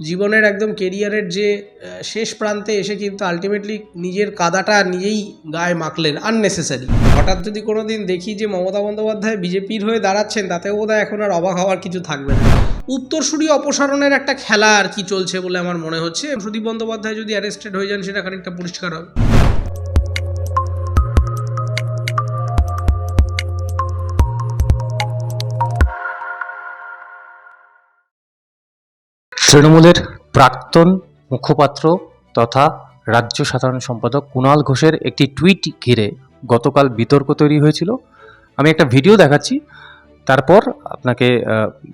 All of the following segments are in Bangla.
জীবনের একদম কেরিয়ারের যে শেষ প্রান্তে এসে কিন্তু আলটিমেটলি নিজের কাদাটা নিজেই গায়ে মাখলেন আননেসেসারি হঠাৎ যদি কোনো দিন দেখি যে মমতা বন্দ্যোপাধ্যায় বিজেপির হয়ে দাঁড়াচ্ছেন, তাতেও বোধহয় এখন আর অবাক হওয়ার কিছু থাকবে না। উত্তরসূরি অপসারণের একটা খেলা আর কি চলছে বলে আমার মনে হচ্ছে। সুদীপ বন্দ্যোপাধ্যায় যদি অ্যারেস্টেড হয়ে যান, সেটা খানিকটা পরিষ্কার হবে। তৃণমূলের প্রাক্তন মুখপাত্র তথা রাজ্য সাধারণ সম্পাদক কুণাল ঘোষের একটি টুইট ঘিরে গতকাল বিতর্ক তৈরি হয়েছিল। আমি একটা ভিডিও দেখাচ্ছি তারপর আপনাকে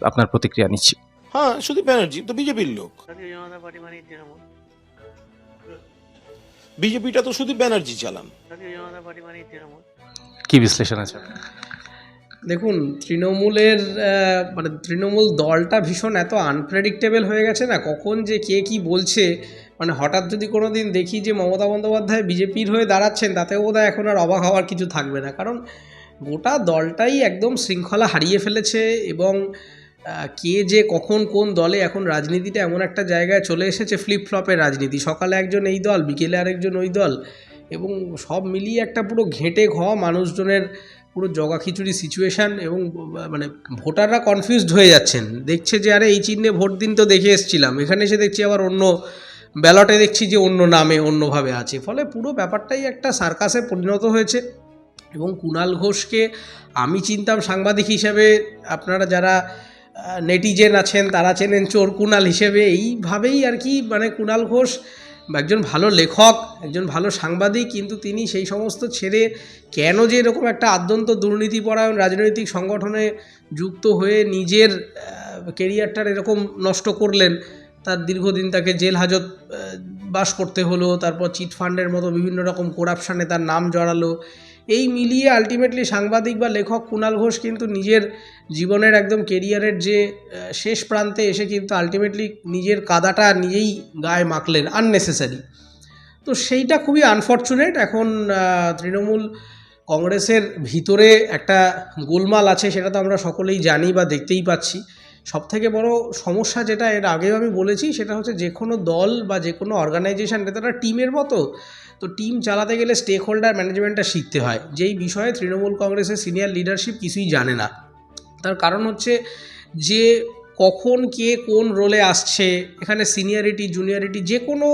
আপনার প্রতিক্রিয়া নিচ্ছি। হ্যাঁ সুদীপ ব্যানার্জি তো বিজেপির লোক। বিজেপিটা তো সুদীপ ব্যানার্জি চালান। কি বিশ্লেষণ আছে? দেখুন, তৃণমূলের মানে তৃণমূল দলটা ভীষণ এত আনপ্রেডিক্টেবল হয়ে গেছে না, কখন যে কে কি বলছে। মানে হঠাৎ যদি কোনো দিন দেখি যে মমতা বন্দ্যোপাধ্যায় বিজেপির হয়ে দাঁড়াচ্ছেন, তাতেও বোধহয় এখন আর অবাক হওয়ার কিছু থাকবে না। কারণ গোটা দলটাই একদম শৃঙ্খলা হারিয়ে ফেলেছে এবং কে যে কখন কোন দলে এখন রাজনীতিটা এমন একটা জায়গায় চলে এসেছে ফ্লিপ ফ্লপের রাজনীতি। সকালে একজন এই দল, বিকেলে আরেকজন ওই দল এবং সব মিলিয়ে একটা পুরো ঘেঁটে ঘ মানুষজনের পুরো জগা খিচুড়ি সিচুয়েশান এবং মানে ভোটাররা কনফিউজড হয়ে যাচ্ছেন। দেখছে যে, আরে, এই চিহ্নে ভোট দিন তো দেখে এসেছিলাম। এখানে এসে দেখছি আবার অন্য ব্যালটে দেখছি যে, অন্য নামে অন্যভাবে আছে। ফলে পুরো ব্যাপারটাই একটা সার্কাসে পরিণত হয়েছে এবং কুণাল ঘোষকে আমি চিনতাম সাংবাদিক হিসেবে। আপনারা যারা নেটিজেন আছেন, তারা চেনেন চোর কুণাল হিসেবে। এইভাবেই আর কি মানে কুণাল ঘোষ একজন ভালো লেখক, একজন ভালো সাংবাদিক, কিন্তু তিনি সেই সমস্ত ছেড়ে কেন যে এরকম একটা আদ্যন্ত দুর্নীতিপরায়ণ রাজনৈতিক সংগঠনে যুক্ত হয়ে নিজের কেরিয়ারটার এরকম নষ্ট করলেন, তার দীর্ঘদিন তাকে জেল হাজত বাস করতে হলো, তারপর চিট ফান্ডের মতো বিভিন্ন রকম করাপশানে তার নাম জড়ালো এই মিলিয়ে আলটিমেটলি সাংবাদিক বা লেখক কুণাল ঘোষ কিন্তু নিজের জীবনের একদম কেরিয়ারের যে শেষ প্রান্তে এসে কিন্তু আলটিমেটলি নিজের কাদাটা নিজেই গায়ে মাখলেন আননেসেসারি তো সেইটা খুবই আনফর্চুনেট এখন তৃণমূল কংগ্রেসের ভিতরে একটা গোলমাল আছে, সেটা তো আমরা সকলেই জানি বা দেখতেই পাচ্ছি। সব থেকে বড় সমস্যা যেটা, এর আগেও আমি বলেছি, সেটা হচ্ছে যে কোনো দল বা যে কোনো অর্গানাইজেশন এটা টিমের মতো। তো টিম চালাতে গেলে স্টেক হোল্ডার ম্যানেজমেন্টটা শিখতে হয়। যেই বিষয়ে তৃণমূল কংগ্রেসের সিনিয়র লিডারশিপ কিছুই জানে না। তার কারণ হচ্ছে যে কখন কে কোন রোলে আসছে, এখানে সিনিয়রিটি জুনিয়রিটি যে কোনো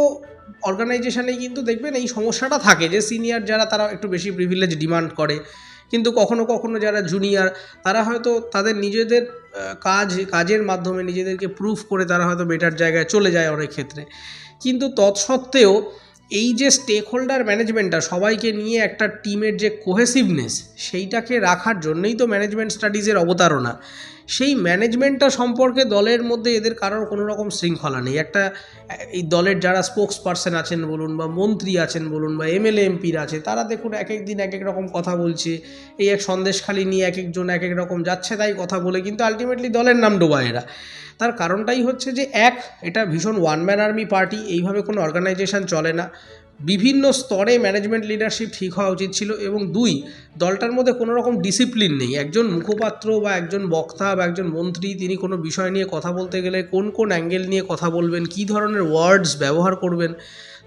অর্গানাইজেশনে কিন্তু দেখবেন এই সমস্যাটা থাকে যে সিনিয়র যারা তারা একটু বেশি প্রিভিলেজ ডিমান্ড করে। কিন্তু কখনো কখনো যারা জুনিয়র তারা হয়তো তাদের নিজেদের কাজ, কাজের মাধ্যমে নিজেদেরকে প্রুফ করে তারা হয়তো বেটার জায়গায় চলে যায় অনেক ক্ষেত্রে। কিন্তু তৎসত্ত্বেও এই যে স্টেক হোল্ডার ম্যানেজমেন্টটা সবাইকে নিয়ে একটা টিমের যে কোহেসিভনেস সেইটাকে রাখার জন্যই তো ম্যানেজমেন্ট স্টাডিজের অবতারণা। সেই ম্যানেজমেন্টটা সম্পর্কে দলের মধ্যে এদের কারোর কোনো রকম শৃঙ্খলা নেই। একটা, এই দলের যারা স্পোক্স পার্সন আছেন বলুন বা মন্ত্রী আছেন বলুন বা এমএলএ এমপির আছে, তারা দেখুন এক এক দিন এক এক রকম কথা বলছে, এই এক সন্দেশখালি নিয়ে এক একজন এক এক রকম যাচ্ছে তাই কথা বলে, কিন্তু আলটিমেটলি দলের নাম ডোবায় এরা। তার কারণটাই হচ্ছে যে, এক, এটা ভীষণ ওয়ান ম্যান আর্মি পার্টি এইভাবে কোনো অর্গানাইজেশন চলে না। বিভিন্ন স্তরে ম্যানেজমেন্ট লিডারশিপ ঠিক হওয়া উচিত ছিল এবং দুই, দলটার মধ্যে কোনো রকম ডিসিপ্লিন নেই। একজন মুখপাত্র বা একজন বক্তা বা একজন মন্ত্রী, তিনি কোনো বিষয় নিয়ে কথা বলতে গেলে কোন কোন অ্যাঙ্গেল নিয়ে কথা বলবেন, কী ধরনের ওয়ার্ডস ব্যবহার করবেন,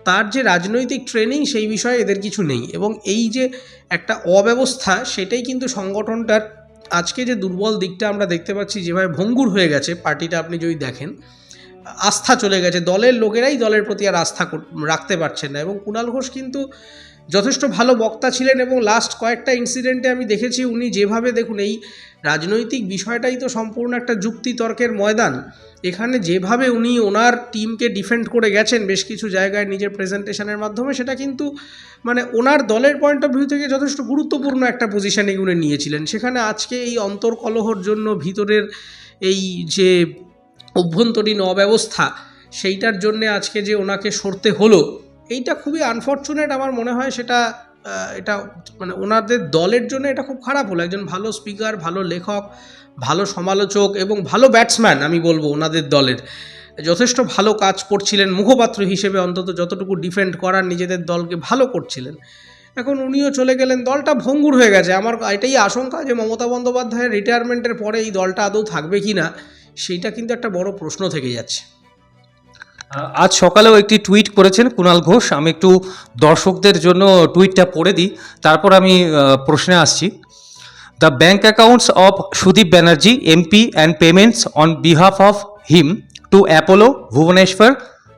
তার যে রাজনৈতিক ট্রেনিং সেই বিষয়ে এদের কিছু নেই। এবং এই যে একটা অব্যবস্থা, সেটাই কিন্তু সংগঠনটার আজকে যে দুর্বল দিকটা আমরা দেখতে পাচ্ছি, যেভাবে ভঙ্গুর হয়ে গেছে, পার্টিটা আপনি যদি দেখেন আস্থা চলে গেছে। দলের লোকেরাই দলের প্রতি আর আস্থা রাখতে পারছেন না। এবং কুণাল ঘোষ কিন্তু যথেষ্ট ভালো বক্তা ছিলেন এবং লাস্ট কয়েকটা ইনসিডেন্টে আমি দেখেছি, উনি যেভাবে দেখুন, এই রাজনৈতিক বিষয়টাই তো সম্পূর্ণ একটা যুক্তি তর্কের ময়দান। এখানে যেভাবে উনি ওনার টিমকে ডিফেন্ড করে গেছেন বেশ কিছু জায়গায় নিজের প্রেজেন্টেশনের মাধ্যমে, সেটা কিন্তু মানে ওনার দলের পয়েন্ট অফ ভিউ থেকে যথেষ্ট গুরুত্বপূর্ণ একটা পজিশানে উনি নিয়েছিলেন। সেখানে আজকে এই অন্তর্কলহর জন্য ভিতরের এই যে অভ্যন্তরীণ অব্যবস্থা, সেইটার জন্যে আজকে যে ওনাকে সরতে হলো, এইটা খুবই আনফর্চুনেট আমার মনে হয় সেটা এটা মানে ওনাদের দলের জন্য এটা খুব খারাপ হলো। একজন ভালো স্পিকার ভালো লেখক, ভালো সমালোচক এবং ভালো ব্যাটসম্যান আমি বলব ওনাদের দলের। যথেষ্ট ভালো কাজ করছিলেন, মুখপাত্র হিসেবে অন্তত যতটুকু ডিফেন্ড করার নিজেদের দলকে ভালো করছিলেন। এখন উনিও চলে গেলেন, দলটা ভঙ্গুর হয়ে গেছে। আমার এটাই আশঙ্কা যে মমতা বন্দ্যোপাধ্যায়ের রিটায়ারমেন্টের পরে এই দলটা আদৌ থাকবে কি না সেইটা কিন্তু একটা বড় প্রশ্ন থেকে যাচ্ছে। আজ সকালেও একটি টুইট করেছেন কুণাল ঘোষ। আমি একটু দর্শকদের জন্য টুইটটা পড়ে দিই। তারপর আমি প্রশ্নে আসছি। The bank accounts of Sudip Banerjee MP and payments on behalf of him to Apollo Bhubaneswar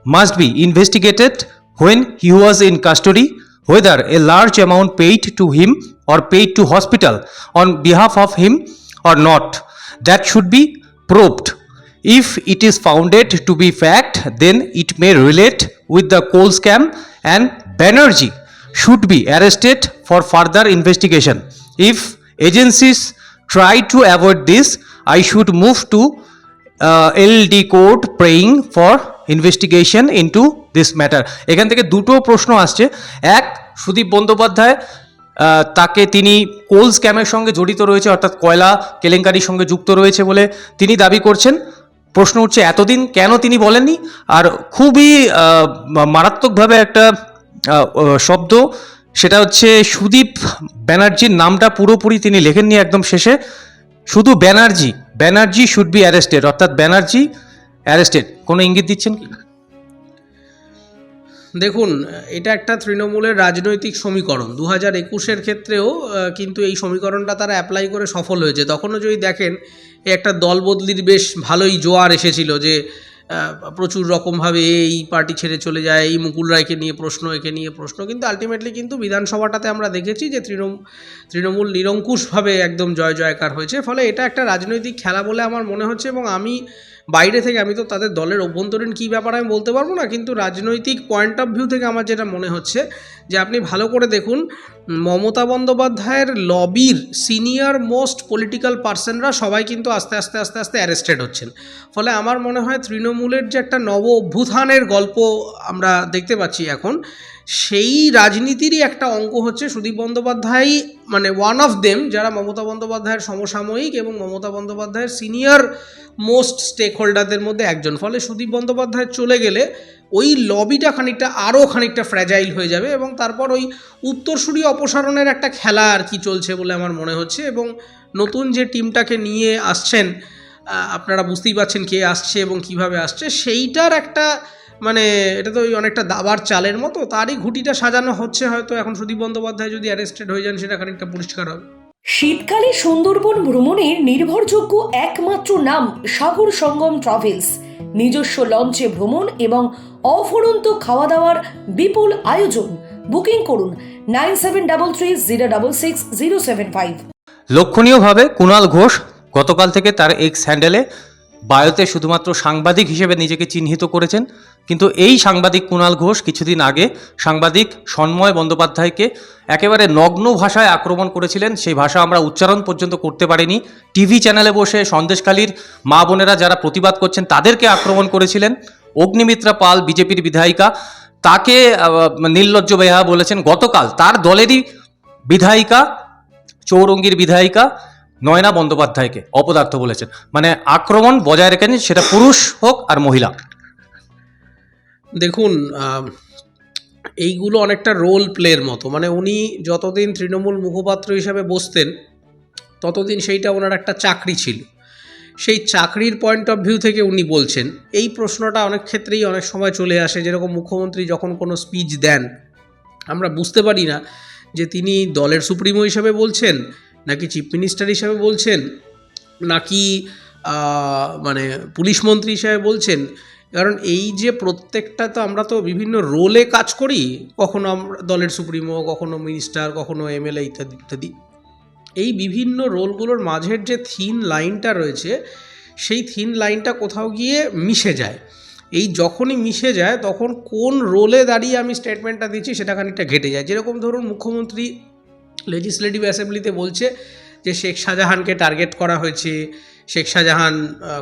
must be investigated when he was in custody whether a large amount paid to him or paid to hospital on behalf of him or not. That should be proved if it is founded to be fact then it may relate with the coal scam and Banerjee should be arrested for further investigation if agencies try to avoid this I should move to L D court praying for investigation into this matter এখান থেকে দুটো প্রশ্ন আসছে। এক, সুদীপ বন্দ্যোপাধ্যায় তাকে তিনি কোল স্ক্যামের সঙ্গে জড়িত রয়েছে, অর্থাৎ কয়লা কেলেঙ্কারির সঙ্গে যুক্ত রয়েছে বলে তিনি দাবি করছেন। প্রশ্ন উঠছে, এতদিন কেন তিনি বলেননি? আর খুবই মারাত্মকভাবে একটা শব্দ, সেটা হচ্ছে সুদীপ ব্যানার্জির নামটা পুরোপুরি তিনি লেখেননি একদম শেষে। শুধু Banerjee Banerjee should be arrested অর্থাৎ ব্যানার্জি অ্যারেস্টেড কোনো ইঙ্গিত দিচ্ছেন কি? দেখুন, এটা একটা তৃণমূলের রাজনৈতিক সমীকরণ। দু হাজার একুশের ক্ষেত্রেও কিন্তু এই সমীকরণটা তারা অ্যাপ্লাই করে সফল হয়েছে। তখনও যদি দেখেন একটা দল বদলির বেশ ভালোই জোয়ার এসেছিল যে প্রচুর রকমভাবে এই পার্টি ছেড়ে চলে যায়, এই মুকুল রায়কে নিয়ে প্রশ্ন, একে নিয়ে প্রশ্ন। কিন্তু আলটিমেটলি কিন্তু বিধানসভাটাতে আমরা দেখেছি যে, তৃণমূল তৃণমূল নিরঙ্কুশভাবে একদম জয় জয়কার হয়েছে। ফলে এটা একটা রাজনৈতিক খেলা বলে আমার মনে হচ্ছে এবং আমি বাইরে থেকে, আমি তো তাদের দলের অভ্যন্তরীণ কী ব্যাপার আমি বলতে পারব না, কিন্তু রাজনৈতিক পয়েন্ট অফ ভিউ থেকে আমার যেটা মনে হচ্ছে, যে আপনি ভালো করে দেখুন, মমতা বন্দ্যোপাধ্যায়ের লবির সিনিয়র মোস্ট পলিটিক্যাল পার্সনরা সবাই কিন্তু আস্তে আস্তে আস্তে আস্তে অ্যারেস্টেড হচ্ছেন। ফলে আমার মনে হয় তৃণমূলের যে একটা নব অভ্যুত্থানের গল্প আমরা দেখতে পাচ্ছি এখন সেই রাজনীতিরই একটা অঙ্ক হচ্ছে সুদীপ বন্দ্যোপাধ্যায় মানে ওয়ান অফ দেম যারা মমতা বন্দ্যোপাধ্যায়ের সমসাময়িক এবং মমতা বন্দ্যোপাধ্যায়ের সিনিয়র মোস্ট স্টেক হোল্ডারদের মধ্যে একজন। ফলে সুদীপ বন্দ্যোপাধ্যায় চলে গেলে ওই লবিটা খানিকটা, আরও খানিকটা ফ্র্যাজাইল হয়ে যাবে এবং তারপর ওই উত্তরসূরি অপসারণের একটা খেলা আর কি চলছে বলে আমার মনে হচ্ছে এবং নতুন যে টিমটাকে নিয়ে আসছেন আপনারা বুঝতেই পারছেন কে আসছে এবং কীভাবে আসছে, সেইটার একটা মানে এটা তো ওই অনেকটা দাবার চালের মতো তারই ঘুটিটা সাজানো হচ্ছে হয়তো এখন সুদীপ বন্দ্যোপাধ্যায় যদি অ্যারেস্টেড হয়ে যান সেটা খানিকটা পরিষ্কার হবে। শীতকালে সুন্দরবন ভ্রমণের নির্ভরযোগ্য একমাত্র নাম সাগর সঙ্গম ট্রাভেলস। নিজস্ব লঞ্চে ভ্রমণ এবং অফুরন্ত খাওয়া দাওয়ার বিপুল আয়োজন। বুকিং করুন nine seven double three zero double six zero seven five. লক্ষণীয়ভাবে Kunal Ghosh গতকাল থেকে তার এক্স হ্যান্ডেলে বায়োতে শুধুমাত্র সাংবাদিক হিসেবে নিজেকে চিহ্নিত করেছেন, কিন্তু এই সাংবাদিক কুণাল ঘোষ কিছুদিন আগে সাংবাদিক সন্ময় বন্দ্যোপাধ্যায়কে একেবারে নগ্ন ভাষায় আক্রমণ করেছিলেন। সেই ভাষা আমরা উচ্চারণ পর্যন্ত করতে পারিনি। টিভি চ্যানেলে বসে সন্দেশখালীর মা বোনেরা যারা প্রতিবাদ করছেন, তাদেরকে আক্রমণ করেছিলেন। অগ্নিমিত্রা পাল, বিজেপির বিধায়িকা, তাকে নির্লজ্জ বেহা বলেছেন, গতকাল তার দলেরই বিধায়িকা, চৌরঙ্গীর বিধায়িকা নয়না বন্দ্যোপাধ্যায়কে অপদার্থ বলেছেন। মানে আক্রমণ বজায় রেখেছেন, সেটা পুরুষ হোক আর মহিলা। দেখুন এইগুলো অনেকটা রোল প্লের মতো। মানে উনি যতদিন তৃণমূল মুখপাত্র হিসাবে বসতেন, ততদিন সেইটা ওনার একটা চাকরি ছিল। সেই চাকরির পয়েন্ট অফ ভিউ থেকে উনি বলছেন, এই প্রশ্নটা অনেক ক্ষেত্রেই অনেক সময় চলে আসে। যেরকম মুখ্যমন্ত্রী যখন কোনো স্পিচ দেন, আমরা বুঝতে পারি না যে তিনি দলের সুপ্রিমো হিসাবে বলছেন নাকি চিফ মিনিস্টার হিসাবে বলছেন? নাকি মানে পুলিশ মন্ত্রী হিসাবে বলছেন? কারণ এই যে প্রত্যেকটা তো আমরা তো বিভিন্ন রোলে কাজ করি, কখনো আমরা দলের সুপ্রিমো, কখনো মিনিস্টার কখনো এমএলএ ইত্যাদি ইত্যাদি। এই বিভিন্ন রোলগুলোর মাঝের যে থিন লাইনটা রয়েছে, সেই থিন লাইনটা কোথাও গিয়ে মিশে যায়। এই যখনই মিশে যায়, তখন কোন রোলে দাঁড়িয়ে আমি স্টেটমেন্টটা দিচ্ছি, সেটা খানিকটা ঘেটে যায়। যেরকম ধরুন মুখ্যমন্ত্রী লেজিসলেটিভ অ্যাসেম্বলিতে বলছে যে শেখ শাহজাহানকে টার্গেট করা হয়েছে। শেখ শাহজাহান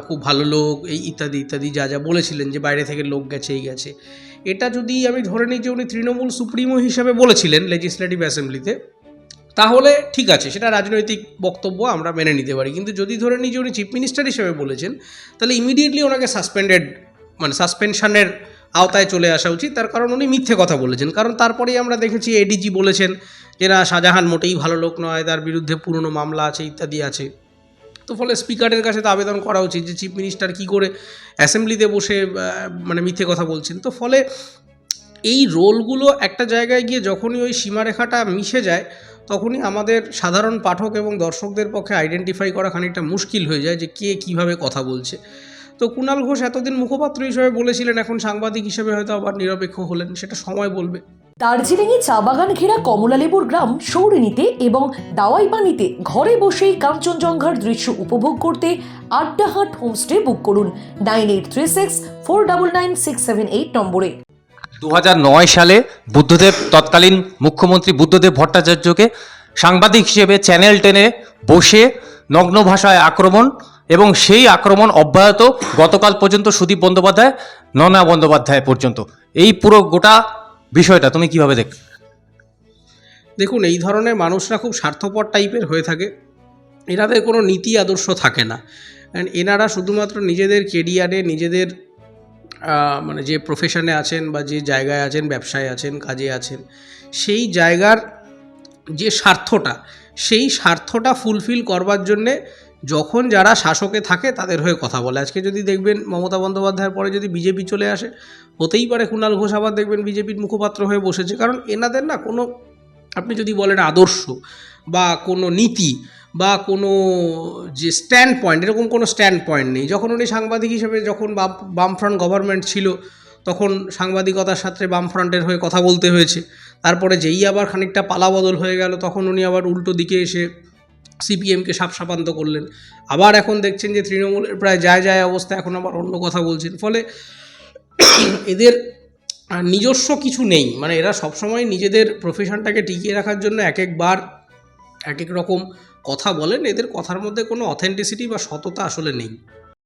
খুব ভালো লোক, এই ইত্যাদি ইত্যাদি যা যা বলেছিলেন যে বাইরে থেকে লোক গেছে, এই গেছে। এটা যদি আমি ধরে নিই যে উনি তৃণমূল সুপ্রিমো হিসাবে বলেছিলেন লেজিসলেটিভ অ্যাসেম্বলিতে তাহলে ঠিক আছে, সেটা রাজনৈতিক বক্তব্য, আমরা মেনে নিতে পারি। কিন্তু যদি ধরে নিই যে উনি চিফ মিনিস্টার হিসেবে বলেছেন, তাহলে ইমিডিয়েটলি ওনাকে সাসপেন্ডেড মানে সাসপেনশনের আওতায় চলে আসা উচিত। তার কারণ উনি মিথ্যে কথা বলেছেন। কারণ তারপরেই আমরা দেখেছি এডিজি বলেছেন যে, না, শাহজাহান মোটেই ভালো লোক নয়, তার বিরুদ্ধে পুরনো মামলা আছে, ইত্যাদি আছে। তো ফলে স্পিকারের কাছে তো আবেদন করা উচিত যে, চিফ মিনিস্টার কী করে অ্যাসেম্বলিতে বসে মানে মিথ্যে কথা বলছেন? তো ফলে এই রোলগুলো একটা জায়গায় গিয়ে যখনই ওই সীমারেখাটা মিশে যায়, তখনই আমাদের সাধারণ পাঠক এবং দর্শকদের পক্ষে আইডেন্টিফাই করা খানিকটা মুশকিল হয়ে যায় যে, কে কীভাবে কথা বলছে। তো কুণাল ঘোষ এতদিন মুখপাত্র হিসেবে বলেছিলেন এখন সাংবাদিক হিসেবে হয়তো আবার নিরপেক্ষ হলেন সেটা সময় বলবে। দার্জিলিংয়ে চা বাগান ঘেরা কমলালেবুর গ্রাম সৌরিনীতে এবং দাওয়াইবানিতে ঘরে বসেই কাঞ্চনজঙ্ঘার দৃশ্য উপভোগ করতে আড্ডাহাট হোমস্টে বুক করুন nine eight three six four double nine six seven eight নম্বরে। দু নয় সালে বুদ্ধদেব তৎকালীন মুখ্যমন্ত্রী বুদ্ধদেব ভট্টাচার্যকে সাংবাদিক হিসেবে চ্যানেল টেনে বসে নগ্ন ভাষায় আক্রমণ এবং সেই আক্রমণ অব্যাহত গতকাল পর্যন্ত সুদীপ বন্দ্যোপাধ্যায়, ননা বন্দ্যোপাধ্যায় পর্যন্ত। এই পুরো গোটা বিষয়টা তুমি কীভাবে দেখ? দেখুন, এই ধরনের মানুষরা খুব স্বার্থপর টাইপের হয়ে থাকে। এনাদের কোনো নীতি আদর্শ থাকে না। এনারা শুধুমাত্র নিজেদের কেরিয়ারে নিজেদের মানে যে প্রফেশনে আছেন বা যে জায়গায় আছেন, ব্যবসায় আছেন, কাজে আছেন, সেই জায়গার যে স্বার্থটা, সেই স্বার্থটা ফুলফিল করবার জন্যে যখন যারা শাসকে থাকে তাদের হয়ে কথা বলে। আজকে যদি দেখবেন মমতা বন্দ্যোপাধ্যায়ের পরে যদি বিজেপি চলে আসে, হতেই পারে কুণাল ঘোষ, আবার দেখবেন বিজেপির মুখপাত্র হয়ে বসেছে। কারণ এনাদের না কোনো, আপনি যদি বলেন আদর্শ বা কোনো নীতি বা কোনো যে স্ট্যান্ড পয়েন্ট এরকম কোনো স্ট্যান্ড পয়েন্ট নেই। যখন উনি সাংবাদিক হিসেবে যখন বাম, বামফ্রন্ট গভর্নমেন্ট ছিল, তখন সাংবাদিকতার সাথে বামফ্রন্টের হয়ে কথা বলতে হয়েছে। তারপরে যেই আবার খানিকটা পালাবদল হয়ে গেল, তখন উনি আবার উল্টো দিকে এসে সিপিএমকে সাপসাপান্ত করলেন। আবার এখন দেখছেন যে তৃণমূলের প্রায় যায় যায় অবস্থা, এখন আবার অন্য কথা বলছেন। ফলে এদের নিজস্ব কিছু নেই। মানে এরা সবসময় নিজেদের প্রফেশনটাকে টিকিয়ে রাখার জন্য এক একবার এক এক রকম কথা বলেন। এদের কথার মধ্যে কোনো অথেন্টিসিটি বা সততা আসলে নেই।